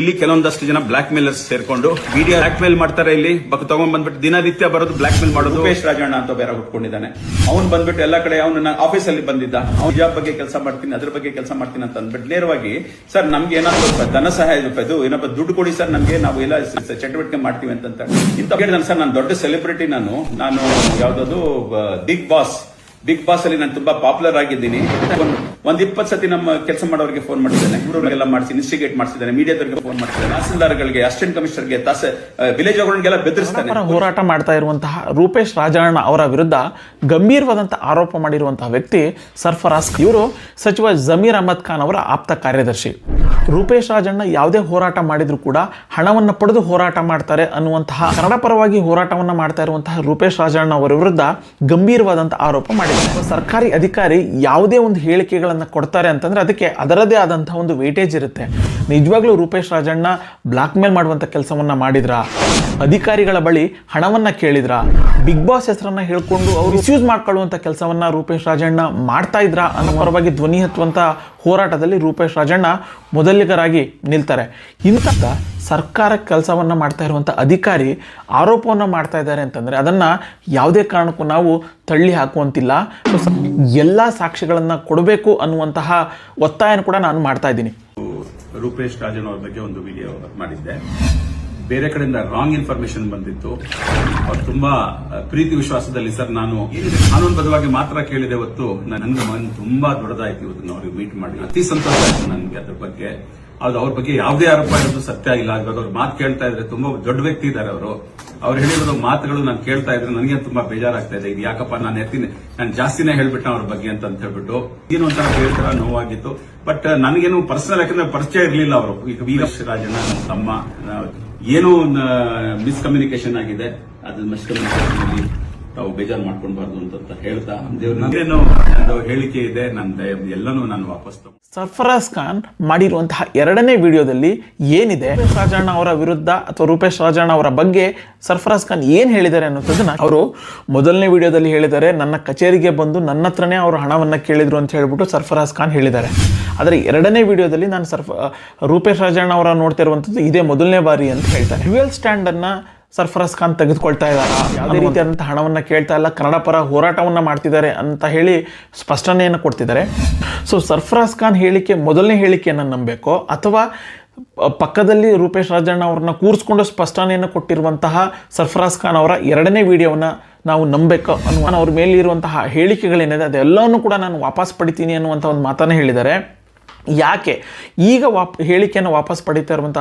ಇಲ್ಲಿ ಕೆಲವೊಂದಷ್ಟು ಜನ ಬ್ಲಾಕ್ ಮೇಲರ್ಸ್ ಸೇರ್ಕೊಂಡು ವಿಡಿಯೋ ಬ್ಲಾಕ್ ಮೇಲ್ ಮಾಡ್ತಾರೆ ಇಲ್ಲಿ. ಬಕ್ ತಗೊಂಡ್ ಬಂದ್ಬಿಟ್ಟು ದಿನನಿತ್ಯ ಬರೋದು ಬ್ಲಾಕ್ ಮೇಲ್ ಮಾಡೋದು. ರೂಪೇಶ್ ರಾಜಣ್ಣ ಅಂತ ಬೇರೆ ಹುಟ್ಕೊಂಡಿದ್ದಾನೆ. ಅವ್ನು ಬಂದ್ಬಿಟ್ಟು ಎಲ್ಲ ಕಡೆ ಅವನು ಆಫೀಸ್ ಅಲ್ಲಿ ಬಂದಿದ್ದ. ಅವ್ನ ಜಾಬ್ ಬಗ್ಗೆ ಕೆಲಸ ಮಾಡ್ತೀನಿ, ಅದ್ರ ಬಗ್ಗೆ ಕೆಲಸ ಮಾಡ್ತೀನಿ ಅಂತ ಅಂದ್ಬಿಟ್ಟು ನೇರವಾಗಿ, ಸರ್, ನಮ್ಗೆ ಏನಾದ್ರು ಧನ ಸಹಾಯ ಇದು ಏನಪ್ಪ ದುಡ್ಡು ಕೊಡಿ ಸರ್, ನಮ್ಗೆ ನಾವು ಎಲ್ಲ ಚಟುವಟಿಕೆ ಮಾಡ್ತೀವಿ ಅಂತ. ಇಂತ ಸರ್, ನಾನು ದೊಡ್ಡ ಸೆಲೆಬ್ರಿಟಿ ನಾನು. ನಾನು ಯಾವ್ದಾದ್ರು ಬಿಗ್ ಬಾಸ್ ಬಿಗ್ ಬಾಸ್ ಅಲ್ಲಿ ನಾನು ತುಂಬಾ ಪಾಪ್ಯುಲರ್ ಆಗಿದ್ದೀನಿ. ಒಂದ್- ಇಪ್ಪತ್ತು ಸತಿ ನಮ್ಮ ಕೆಲಸ ಮಾಡೋರಿಗೆ ಫೋನ್ ಮಾಡಿದ್ದೇನೆ ಇವರಿಗೆಲ್ಲ ಮಾಡಿಸಿ ಇನ್ಸ್ಟಿಗೇಟ್ ಮಾಡಿಸಿದ್ದಾನೆ. ಮೀಡಿಯಾದವರಿಗೆ ಫೋನ್ ಮಾಡಿಸಿದ್ದೇನೆ. ತಹಸೀಲ್ದಾರ್ಗಳಿಗೆ ಅಸಿಸ್ಟೆಂಟ್ ಕಮಿಷನರ್ಗೆ ತಾಸ ವಿಲೇಜ್ ಅವರಿಗೆಲ್ಲ ಬೆದರಿಸ್ತಾನೆ ಹೋರಾಟ ಮಾಡ್ತಾ ಇರುವಂತಹ ರೂಪೇಶ್ ರಾಜಣ್ಣ ಅವರ ವಿರುದ್ಧ ಗಂಭೀರವಾದಂತಹ ಆರೋಪ ಮಾಡಿರುವಂತಹ ವ್ಯಕ್ತಿ ಸರ್ಫರಾಸ್ ಇವರು ಸಚಿವ ಜಮೀರ್ ಅಹಮದ್ ಖಾನ್ ಅವರ ಆಪ್ತ ಕಾರ್ಯದರ್ಶಿ. ರೂಪೇಶ್ ರಾಜಣ್ಣ ಯಾವುದೇ ಹೋರಾಟ ಮಾಡಿದ್ರು ಕೂಡ ಹಣವನ್ನು ಪಡೆದು ಹೋರಾಟ ಮಾಡ್ತಾರೆ ಅನ್ನುವಂತಹ ಕನ್ನಡ ಪರವಾಗಿ ಹೋರಾಟವನ್ನು ಮಾಡ್ತಾ ಇರುವಂತಹ ರೂಪೇಶ್ ರಾಜಣ್ಣ ಅವರ ವಿರುದ್ಧ ಗಂಭೀರವಾದಂಥ ಆರೋಪ ಮಾಡಿದ್ದಾರೆ. ಸರ್ಕಾರಿ ಅಧಿಕಾರಿ ಯಾವುದೇ ಒಂದು ಹೇಳಿಕೆಗಳನ್ನು ಕೊಡ್ತಾರೆ ಅಂತಂದ್ರೆ ಅದಕ್ಕೆ ಅದರದೇ ಆದಂತಹ ಒಂದು ವೇಟೇಜ್ ಇರುತ್ತೆ. ನಿಜವಾಗ್ಲೂ ರೂಪೇಶ್ ರಾಜಣ್ಣ ಬ್ಲಾಕ್ ಮೇಲ್ ಮಾಡುವಂಥ ಕೆಲಸವನ್ನ ಮಾಡಿದ್ರ? ಅಧಿಕಾರಿಗಳ ಬಳಿ ಹಣವನ್ನ ಕೇಳಿದ್ರ? ಬಿಗ್ ಬಾಸ್ ಹೆಸರನ್ನ ಹೇಳ್ಕೊಂಡು ಅವ್ರು ಮಿಸ್ಯೂಸ್ ಮಾಡ್ಕೊಳ್ಳುವಂಥ ಕೆಲಸವನ್ನ ರೂಪೇಶ್ ರಾಜಣ್ಣ ಮಾಡ್ತಾ ಇದ್ರ ಅನ್ನೋ ಪರವಾಗಿ ಧ್ವನಿ ಹತ್ತುವಂಥ ಹೋರಾಟದಲ್ಲಿ ರೂಪೇಶ್ ರಾಜಣ್ಣ ಮೊದಲಿಗರಾಗಿ ನಿಲ್ತಾರೆ. ಇಂಥ ಸರ್ಕಾರ ಕೆಲಸವನ್ನು ಮಾಡ್ತಾ ಇರುವಂಥ ಅಧಿಕಾರಿ ಆರೋಪವನ್ನು ಮಾಡ್ತಾ ಇದ್ದಾರೆ ಅಂತಂದರೆ ಅದನ್ನು ಯಾವುದೇ ಕಾರಣಕ್ಕೂ ನಾವು ತಳ್ಳಿ ಹಾಕುವಂತಿಲ್ಲ. ಎಲ್ಲ ಸಾಕ್ಷಿಗಳನ್ನು ಕೊಡಬೇಕು ಅನ್ನುವಂತಹ ಒತ್ತಾಯನ ಕೂಡ ನಾನು ಮಾಡ್ತಾ ಇದ್ದೀನಿ. ರೂಪೇಶ್ ರಾಜನ್ ಅವ್ರ ಬಗ್ಗೆ ಒಂದು ವಿಡಿಯೋ ಮಾಡಿದ್ದೆ. ಬೇರೆ ಕಡೆಯಿಂದ ರಾಂಗ್ ಇನ್ಫಾರ್ಮೇಶನ್ ಬಂದಿತ್ತು. ಅವ್ರು ತುಂಬಾ ಪ್ರೀತಿ ವಿಶ್ವಾಸದಲ್ಲಿ, ಸರ್, ನಾನು ಕಾನೂನುಬದ್ಧವಾಗಿ ಮಾತ್ರ ಕೇಳಿದೆ ಹೊತ್ತು ನನ್ನ ಮನ್ ತುಂಬಾ ದೊಡ್ಡದಾಯ್ತು ಇವತ್ತು ಅವ್ರಿಗೆ ಮೀಟ್ ಮಾಡಿ. ಅತಿ ಸಂತೋಷ ಆಯ್ತು ನನಗೆ ಅದ್ರ ಬಗ್ಗೆ. ಅದು ಅವ್ರ ಬಗ್ಗೆ ಯಾವುದೇ ಆರೋಪ ಇರೋದು ಸತ್ಯ ಇಲ್ಲ. ಇವಾಗ ಅವ್ರು ಮಾತು ಕೇಳ್ತಾ ಇದ್ರೆ ತುಂಬಾ ದೊಡ್ಡ ವ್ಯಕ್ತಿ ಇದ್ದಾರೆ ಅವರು. ಅವ್ರು ಹೇಳಿರೋ ಮಾತುಗಳು ನಾನು ಕೇಳ್ತಾ ಇದ್ರೆ ನನಗೆ ತುಂಬಾ ಬೇಜಾರಾಗ್ತಾ ಇದೆ. ಇದು ಯಾಕಪ್ಪ ನಾನು ಎತ್ತೀನಿ ನಾನು ಜಾಸ್ತಿನೇ ಹೇಳ್ಬಿಟ್ಟೆ ಅವ್ರ ಬಗ್ಗೆ ಅಂತ ಅಂತ ಹೇಳ್ಬಿಟ್ಟು ಏನು ಒಂಥರ ಬೇರೆ ನೋವಾಗಿತ್ತು. ಬಟ್, ನನಗೇನು ಪರ್ಸನಲ್ ಯಾಕಂದ್ರೆ ಪರಿಚಯ ಇರಲಿಲ್ಲ ಅವರು. ಈಗ ವೀರೇಶ್ ರಾಜಣ್ಣ ತಮ್ಮ ನಾ- ಒಂದು ಮಿಸ್ಕಮ್ಯುನಿಕೇಶನ್ ಆಗಿದೆ. ಅದು ಮಿಸ್ಕಮ್ಯುನಿಕೇಶನ್ ತಾವು ಬೇಜಾರು ಮಾಡ್ಕೊಳ್ಬಾರ್ದು ಅಂತ ಹೇಳ್ತಾ ದೇವ್ರ ನಂದೇನು ನಂದು ಹೇಳಿಕೆ ಇದೆ. ನನ್ನ ಎಲ್ಲನೂ ನಾನು ವಾಪಸ್ ಸರ್ಫರಾಜ್ ಖಾನ್ ಮಾಡಿರುವಂತಹ ಎರಡನೇ ವಿಡಿಯೋದಲ್ಲಿ ಏನಿದೆ? ರೂಪೇಶ್ ರಾಜಣ್ಣ ಅವರ ವಿರುದ್ಧ ಅಥವಾ ರೂಪೇಶ್ ರಾಜಣ್ಣ ಅವರ ಬಗ್ಗೆ ಸರ್ಫರಾಜ್ ಖಾನ್ ಏನು ಹೇಳಿದ್ದಾರೆ ಅನ್ನೋದನ್ನ ಅವರು ಮೊದಲನೇ ವಿಡಿಯೋದಲ್ಲಿ ಹೇಳಿದ್ದಾರೆ. ನನ್ನ ಕಚೇರಿಗೆ ಬಂದು ನನ್ನ ಹತ್ರನೇ ಅವರು ಹಣವನ್ನು ಕೇಳಿದ್ರು ಅಂತ ಹೇಳ್ಬಿಟ್ಟು ಸರ್ಫರಾಜ್ ಖಾನ್ ಹೇಳಿದ್ದಾರೆ. ಆದರೆ ಎರಡನೇ ವಿಡಿಯೋದಲ್ಲಿ ನಾನು ಸರ್ಫ ರೂಪೇಶ್ ರಾಜಣ್ಣ ಅವರ ನೋಡ್ತಾ ಇರುವಂಥದ್ದು ಇದೇ ಮೊದಲನೇ ಬಾರಿ ಅಂತ ಹೇಳ್ತಾರೆ. ಡ್ಯುಯಲ್ ಸ್ಟ್ಯಾಂಡನ್ನು ಸರ್ಫರಾಜ್ ಖಾನ್ ತೆಗೆದುಕೊಳ್ತಾ ಇದ್ದಾರೆ? ಯಾವುದೇ ರೀತಿಯಾದಂಥ ಹಣವನ್ನು ಕೇಳ್ತಾ ಇಲ್ಲ ಕನ್ನಡ ಪರ ಹೋರಾಟವನ್ನು ಮಾಡ್ತಿದ್ದಾರೆ ಅಂತ ಹೇಳಿ ಸ್ಪಷ್ಟನೆಯನ್ನು ಕೊಡ್ತಿದ್ದಾರೆ. ಸೊ ಸರ್ಫರಾಜ್ ಖಾನ್ ಹೇಳಿಕೆ ಮೊದಲನೇ ಹೇಳಿಕೆಯನ್ನು ನಂಬಬೇಕು? ಅಥವಾ ಪಕ್ಕದಲ್ಲಿ ರೂಪೇಶ್ ರಾಜಣ್ಣ ಅವ್ರನ್ನ ಕೂರಿಸ್ಕೊಂಡು ಸ್ಪಷ್ಟನೆಯನ್ನು ಕೊಟ್ಟಿರುವಂತಹ ಸರ್ಫರಾಜ್ ಖಾನ್ ಅವರ ಎರಡನೇ ವಿಡಿಯೋವನ್ನು ನಾವು ನಂಬಬೇಕು ಅನ್ನುವ ಅವ್ರ ಮೇಲೆ ಇರುವಂತಹ ಹೇಳಿಕೆಗಳೇನಿದೆ ಅದೆಲ್ಲವನ್ನು ಕೂಡ ನಾನು ವಾಪಸ್ ಪಡಿತೀನಿ ಅನ್ನುವಂಥ ಒಂದು ಮಾತನ್ನು ಹೇಳಿದ್ದಾರೆ. ಯಾಕೆ ಈಗ ವಾಪ್ ಹೇಳಿಕೆಯನ್ನು ವಾಪಸ್ ಪಡಿತಾ ಇರುವಂತಹ